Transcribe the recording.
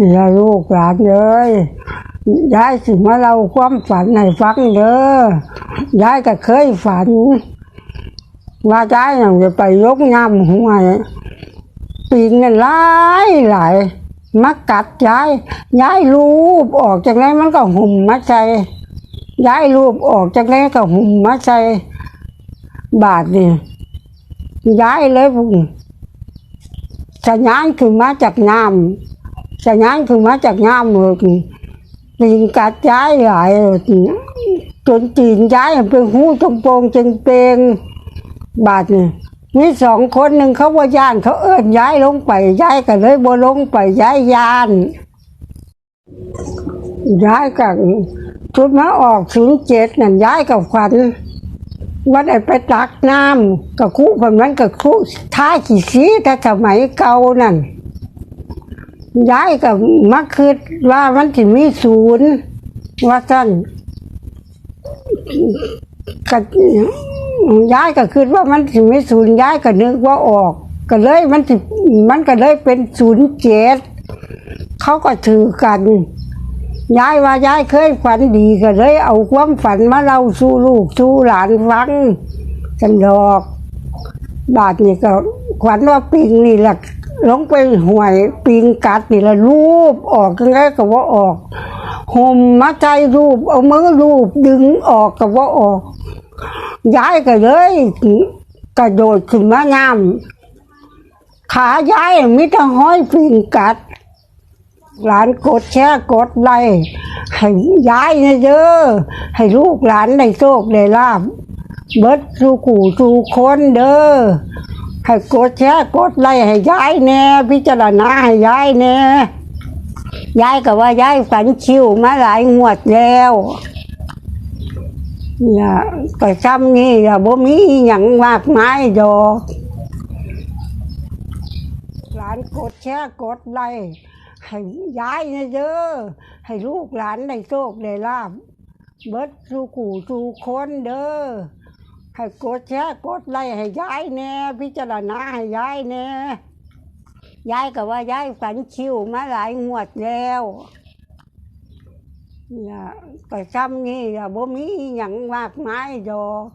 อย่าลูกหลานเลยยายสิมาเล่าความฝันให้ฟังเด้อยายก็เคยฝัน ว่ายายน่ะจะไปยกน้ำห้วปีนกันหลายหลายมากัดยายยายรูปออกจากนั้นมันก็หุ่มมาใส่ยายรูปออกจากนั้นก็หุ่มมาใส่บาทนี่ยายเลยพุ่งสัญญาณคือมาจากน้ำ สัญญาณคือมาจากน้ำเลยปีนกัดยายหลายจนตีนยายเป็นหูตรงโปงจงเปงบาทนี่มีสองคนหนึ่งเขาว่าย่านเขาเอิ้อนย้ายลงไปย้ายก็เลยบ่ลงไปย้ายยาน ย้ายกับชุดมาออกศูนย์เจ็ดนั่นย้ายกับขวัญวัดไอ้ไปตักน้ำกับคู่ผมนั้นกับคู่ท้าขี่สีแต่สมัยเก่านั่น ย้ายกับมักคือว่ามันจะมีศูนย์ว่าสั้นก็ย้ายก็คือว่ามันสิม่ศูนย์ย้ายก็นึกว่าออก ก็เลยมันสิมันก็เลยเป็นศูนย์เจ็ดเขาก็ถือกันย้ายว่าย้ายเคยฝันดีก็เลยเอาความฝันมาเล่าสู่ลูกสู่หลานฟังกันดอก บาทนี่ก็ขวัญว่าปิงนี่แหละ ลงไปห่วยปิงกัดนี่ละรูปออกยังไงก็ว่าออกห่มมาใจรูปเอามือรูปดึงออกก็ว่าออกย้ายก็เลยกระโดดขึ้นมาน้ำขาย้ายมิตรห้อยปิงกัดหลานกดแช่กดไล่ให้ย้ายนะเด้อให้ลูกหลานได้โชคได้ลาบเบิดสู่กูสู่คนเด้อ ให้กดแชร์กดไล่ให้ย้ายแน่พิจารณาให้ย้ายแน่ย้ายก็ว่าย้ายฝันชิวมาหลายงวดแล้วอย่าก็ซ้ำนี่อย่าบ่มีหยังมากมายดอกหลานกดแชร์กดไล่ให้ย้ายนะเด้อให้ลูกหลานได้โชคได้ลาบเบิดสู่กูสู่คนเด้อ ให้กดแชร์กดไลค์ให้ย้ายแน่พิจารณาให้ย้ายแน่ย้ายก็ว่าย้ายฝันคิวมาหลายงวดแล้วอย่าก็ซ้ำนี่อย่าบ่มีหยังมากมายดอก